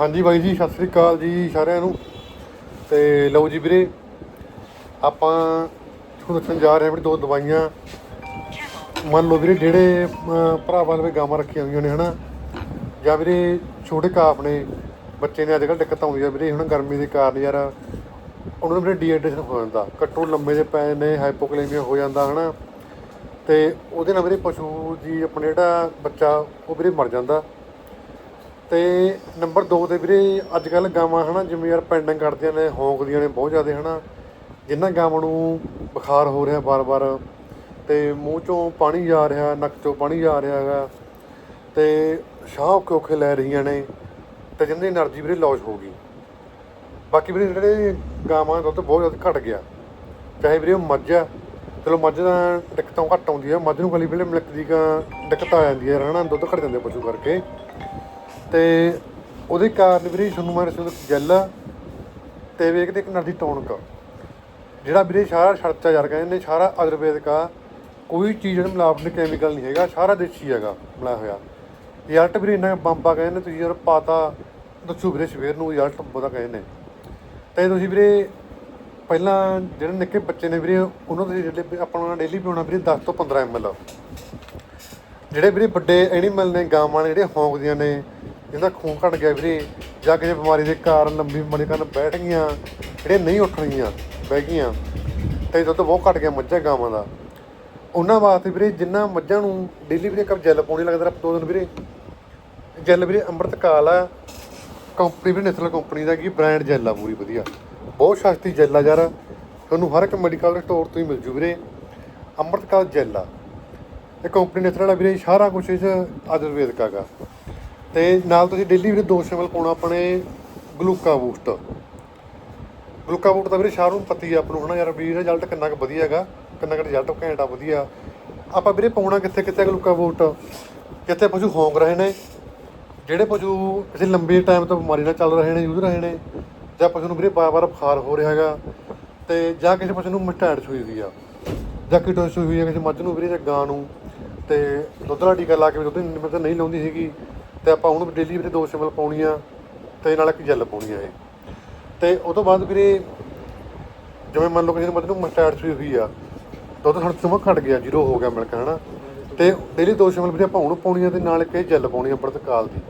ਹਾਂਜੀ ਬਾਈ ਜੀ ਸਤਿ ਸ੍ਰੀ ਅਕਾਲ ਜੀ ਸਾਰਿਆਂ ਨੂੰ। ਤੇ ਲਓ ਜੀ ਵੀਰੇ ਆਪਾਂ ਤੁਹਾਨੂੰ ਦੱਸਣ ਜਾ ਰਹੇ ਹਾਂ ਵੀ ਦੋ ਦਵਾਈਆਂ। ਮੰਨ ਲਓ ਵੀਰੇ ਜਿਹੜੇ ਅਮ, ਭਰਾਵਾਂ ਦੇ ਗਾਵਾਂ ਰੱਖੀਆਂ ਹੋਈਆਂ ਨੇ ਹਨਾ? ਜਾਂ ਵੀਰੇ ਛੋਟੇ ਕਾਫ ਨੇ ਬੱਚੇ ਨੇ ਅੱਜ ਕੱਲ੍ਹ ਦਿੱਕਤ ਆਉਂਦੀ ਆ ਵੀਰੇ ਹੁਣ ਗਰਮੀ ਦੇ ਕਾਰਨ ਯਾਰ ਉਹਨਾਂ ਨੂੰ ਵੀਰੇ ਡੀਹਾਈਡਰੇਸ਼ਨ ਹੋ ਜਾਂਦਾ। ਕੱਟੂ ਲੰਮੇ ਦੇ ਪੈ ਨੇ ਹਾਈਪੋਕਲੇਮੀਆ ਹੋ ਜਾਂਦਾ ਹਨਾ? ਤੇ ਉਹਦੇ ਨਾਲ ਵੀਰੇ ਪਸ਼ੂ ਜੀ ਆਪਣੇ ਜਿਹੜਾ ਬੱਚਾ ਉਹ ਵੀਰੇ ਮਰ ਜਾਂਦਾ। ਤੇ ਨੰਬਰ 2 ਦੇ ਵੀਰੇ, ਅੱਜ ਕੱਲ ਗਾਵਾਂ ਹਨਾ, ਜਿਵੇਂ ਯਾਰ ਪੈਂਡਿੰਗ ਕਰਦੀਆਂ ਨੇ, ਹੌਂਕਦੀਆਂ ਨੇ ਬਹੁਤ ਜ਼ਿਆਦਾ ਹਨਾ। ਜਿੰਨਾਂ ਗਾਵਾਂ ਨੂੰ ਬੁਖਾਰ ਹੋ ਰਿਹਾ ਬਾਰ-ਬਾਰ, ਤੇ ਮੂੰਹ ਚੋਂ ਪਾਣੀ ਜਾ ਰਿਹਾ, ਨੱਕ ਚੋਂ ਪਾਣੀ ਜਾ ਰਿਹਾ ਹੈਗਾ, ਤੇ ਸ਼ਾਹ ਕੋਖੇ ਲੈ ਰਹੀਆਂ ਨੇ, ਤੇ ਜਿੰਨਾਂ ਦੀ એનર્ਜੀ ਵੀਰੇ ਲੌਸ ਹੋ ਗਈ। ਬਾਕੀ ਵੀਰੇ ਜਿਹੜੇ ਗਾਵਾਂ ਦਾ ਦੁੱਧ ਬਹੁਤ ਜ਼ਿਆਦਾ ਘਟ ਗਿਆ, ਚਾਹੇ ਵੀਰੇ ਉਹ ਮੱਝ ਆ, ਚਲੋ ਮੱਝ ਦਾ ਦਿੱਕਤਾਂ ਘੱਟ ਆਉਂਦੀ ਹੈ ਮੱਝ ਨੂੰ ਕਲੀ ਵੇਲੇ ਮਿਲਕ ਦੀ ਦਿੱਕਤ ਆ ਜਾਂਦੀ ਹੈ ਹਨਾ, ਦੁੱਧ ਘਟ ਜਾਂਦੇ ਪਸ਼ੂ ਕਰਕੇ। ਤੇ ਉਹਦੇ ਕਾਰਨ ਵੀਰੇ ਤੁਹਾਨੂੰ ਮੈਂ ਰਸੂਲ ਜੈਲ ਤੇ ਵੇਖਦੇ ਇੱਕ ਨਰਦੀ ਟੌਨਕ ਜਿਹੜਾ ਵੀਰੇ ਸਾਰਾ ਖਰਚਾ ਯਾਰ ਕਹਿੰਦੇ ਨੇ, ਸਾਰਾ ਆਯੁਰਵੇਦਿਕ ਆ, ਕੋਈ ਚੀਜ਼ ਇਹਦੇ ਮਿਲਾਵਟ ਨਹੀਂ ਕੈਮੀਕਲ ਨਹੀਂ ਹੈਗਾ, ਸਾਰਾ ਦੇਸੀ ਹੈਗਾ ਬਣਾਇਆ ਹੋਇਆ। ਰਿਜ਼ਲਟ ਵੀਰੇ ਇੰਨਾ ਬੰਬਾ ਕਹਿੰਦੇ ਨੇ, ਤੁਸੀਂ ਯਾਰ ਪਾਤਾ, ਦੱਸੋ ਵੀਰੇ ਸਵੇਰ ਨੂੰ ਰਿਜ਼ਲਟ ਬਹੁਤਾ ਕਹਿੰਦੇ ਨੇ। ਤੇ ਤੁਸੀਂ ਵੀਰੇ ਪਹਿਲਾਂ ਜਿਹੜੇ ਨਿੱਕੇ ਬੱਚੇ ਨੇ ਵੀਰੇ, ਉਹਨਾਂ ਦੇ ਜਿਹੜੇ ਆਪਣਾ ਡੇਲੀ ਪਿਉਣਾ ਵੀਰੇ 10 ਤੋਂ 15 ml ਜਿਹੜੇ ਵੀਰੇ ਵੱਡੇ ਐਨੀਮਲ ਨੇ, ਗਾਵਾਂ ਨੇ ਜਿਹੜੇ ਹੌਂਕਦੀਆਂ ਨੇ ਜਿਹਦਾ ਖੂਨ ਘਟ ਗਿਆ ਵੀਰੇ, ਜਾਂ ਕਿਸੇ ਬਿਮਾਰੀ ਦੇ ਕਾਰਨ ਲੰਬੀ ਬਿਮਾਰੀ ਕਾਰਨ ਬੈਠ ਗਈਆਂ, ਜਿਹੜੇ ਨਹੀਂ ਉੱਠਣਗੀਆਂ, ਬਹਿ ਗਈਆਂ, ਤੇ ਦੁੱਧ ਬਹੁਤ ਘਟ ਗਿਆ ਮੱਝਾਂ, ਗਾਵਾਂ ਦਾ। ਉਹਨਾਂ ਵਾਸਤੇ ਵੀਰੇ, ਜਿੰਨਾ ਮੱਝਾਂ ਨੂੰ ਡੇਲੀ ਵੀਰੇ ਕੱਪ ਜੈਲ ਪਾਉਣੀ ਲੱਗਦਾ ਦੋ ਦਿਨ ਵੀਰੇ। ਜੈਲ ਵੀਰੇ ਅੰਮ੍ਰਿਤਕਾਲ ਆ, ਕੰਪਨੀ ਵੀ ਨੈਸ਼ਨਲ ਕੰਪਨੀ ਦਾ ਕੀ ਬ੍ਰਾਂਡ ਜੈਲ ਆ ਪੂਰੀ ਵਧੀਆ। ਬਹੁਤ ਸਸਤੀ ਜੈਲ ਆ ਯਾਰ, ਤੁਹਾਨੂੰ ਹਰ ਇੱਕ ਮੈਡੀਕਲ ਸਟੋਰ ਤੋਂ ਹੀ ਮਿਲ ਜੂ ਵੀਰੇ। ਅੰਮ੍ਰਿਤਕਾਲ ਜੈਲ ਆ। ਇਹ ਕੰਪਨੀ ਨੈਸ਼ਨਲ ਵਾਲਾ ਵੀਰੇ, ਸਾਰਾ ਕੁਝ ਇਸ ਆਯੁਰਵੇਦਿਕ ਹੈਗਾ। ਤੇ ਨਾਲ ਤੁਸੀਂ ਡੇਲੀ ਵੀਰੇ ਦੋ ਸ਼ਮਲ ਪਾਉਣਾ ਆਪਣੇ ਗਲੂਕਾ ਬੂਸਟ। ਗਲੂਕਾ ਬੂਸਟ ਦਾ ਵੀਰੇ ਸ਼ਾਹ ਨੂੰ ਪਤੀ ਆ ਆਪ ਨੂੰ ਹਨਾ ਯਾਰ, ਵੀ ਰਿਜ਼ਲਟ ਕਿੰਨਾ ਕੁ ਵਧੀਆ ਹੈਗਾ, ਕਿੰਨਾ ਕੁ ਰਿਜ਼ਲਟ ਘੈਂਟਾ ਵਧੀਆ। ਆਪਾਂ ਵੀਰੇ ਪਾਉਣਾ ਕਿੱਥੇ ਕਿੱਥੇ ਗਲੂਕਾ ਬੂਸਟ? ਜਿੱਥੇ ਪਸ਼ੂ ਹੋਂਗ ਰਹੇ ਨੇ, ਜਿਹੜੇ ਪਸ਼ੂ ਕਿਸੇ ਲੰਬੇ ਟਾਈਮ ਤੋਂ ਬਿਮਾਰੀ ਨਾਲ ਚੱਲ ਰਹੇ ਨੇ, ਜੂਝ ਰਹੇ ਨੇ, ਜਾਂ ਪਸ਼ੂ ਨੂੰ ਵੀਰੇ ਬਾਰ-ਬਾਰ ਬੁਖਾਰ ਹੋ ਰਿਹਾ ਹੈਗਾ, ਤੇ ਜਾਂ ਕਿਸੇ ਪਸ਼ੂ ਨੂੰ ਮਸਟੈਡ ਸੂਈ ਹੋਈ ਆ, ਜਾਂ ਕੀਟੋ ਸੂਈ ਹੋਈ ਆ, ਕਿਸੇ ਮੱਝ ਨੂੰ ਵੀਰੇ ਜਾਂ ਗਾਂ ਨੂੰ, ਤੇ ਦੁੱਧ ਦਾ ਟੀਕਾ ਲਾ ਕੇ ਦੁੱਧ ਨਹੀਂ ਮਤਲਬ ਨਹੀਂ ਲਾਉਂਦੀ ਸੀਗੀ ਤੇ ਆਪਾਂ ਉਹਨੂੰ ਡੇਲੀ ਵੀਰੇ ਦੋ ਸ਼ਮਲ ਪਾਉਣੀ ਆ ਤੇ ਨਾਲ ਇੱਕ ਜੈਲ ਪਾਉਣੀ ਆ ਇਹ। ਤੇ ਉਹ ਤੋਂ ਬਾਅਦ ਵੀਰੇ ਜਿਵੇਂ ਮੰਨ ਲਓ ਕਿਸੇ ਨੂੰ ਮੱਝ ਨੂੰ ਮਸਟੈਡ ਸੂਈ ਹੋਈ ਆ, ਦੁੱਧ ਸਾਡੇ ਤੋਂ ਘਟ ਗਿਆ ਜ਼ੀਰੋ ਹੋ ਗਿਆ ਮਿਲਕ, ਹਨਾ? ਤੇ ਡੇਲੀ ਦੋ ਸ਼ਮਲ ਵੀਰੇ ਆਪਾਂ ਉਹਨੂੰ ਪਾਉਣੀ ਆ ਤੇ ਨਾਲ ਇੱਕ ਇਹ ਜੈਲ ਪਾਉਣੀ ਆ ਅੰਮ੍ਰਿਤਕਾਲ ਦੀ।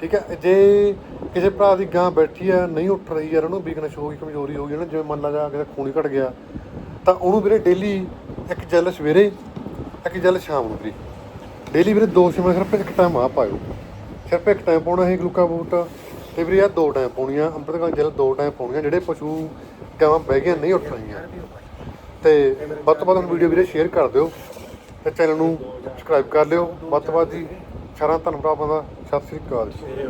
ਠੀਕ ਹੈ ਜੇ ਕਿਸੇ ਭਰਾ ਦੀ ਗਾਂ ਬੈਠੀ ਆ, ਨਹੀਂ ਉੱਠ ਰਹੀ ਯਾਰ, ਉਹਨੂੰ ਵੀਕਨੈਸ ਹੋ ਗਈ, ਕਮਜ਼ੋਰੀ ਹੋ ਗਈ ਨਾ ਜਿਵੇਂ ਮੰਨ ਲਾ ਜਾ ਕਿਸੇ ਦਾ ਖੂਨ ਹੀ ਘਟ ਗਿਆ, ਤਾਂ ਉਹਨੂੰ ਵੀਰੇ ਡੇਲੀ ਇੱਕ ਜੈਲ ਸਵੇਰੇ, ਇੱਕ ਜੈਲ ਸ਼ਾਮ ਨੂੰ ਵੀਰੇ। ਡੇਲੀ ਵੀਰੇ ਦੋ ਸ਼ਮਲ ਸਿਰਫ ਇੱਕ ਟਾਈਮ ਆ ਪਾਇਓ। ਸਿਰਫ ਇੱਕ ਟਾਈਮ ਪਾਉਣਾ ਹੈ ਗਲੂਕਾ ਬੂਟ। ਤੇ ਵੀਰੇ ਆ ਦੋ ਟਾਈਮ ਪਾਉਣੀਆਂ ਅੰਮ੍ਰਿਤਕਾਲ ਜਲ ਦੋ ਟਾਈਮ ਪਾਉਣੀਆਂ, ਜਿਹੜੇ ਪਸ਼ੂ ਗਾਵਾਂ ਬਹਿ ਗਈਆਂ ਨਹੀਂ ਉੱਠ ਰਹੀਆਂ। ਤੇ ਵੱਧ ਤੋਂ ਵੱਧ ਹੁਣ ਵੀਡੀਓ ਵੀਰੇ ਸ਼ੇਅਰ ਕਰ ਦਿਓ ਤੇ ਚੈਨਲ ਨੂੰ ਸਬਸਕ੍ਰਾਈਬ ਕਰ ਲਿਓ। ਵੱਧ ਤੋਂ ਵੱਧ ਜੀ ਸਾਰਾ ਧੰਨਵਾਦ ਦਾ। ਸਤਿ ਸ੍ਰੀ ਅਕਾਲ ਜੀ।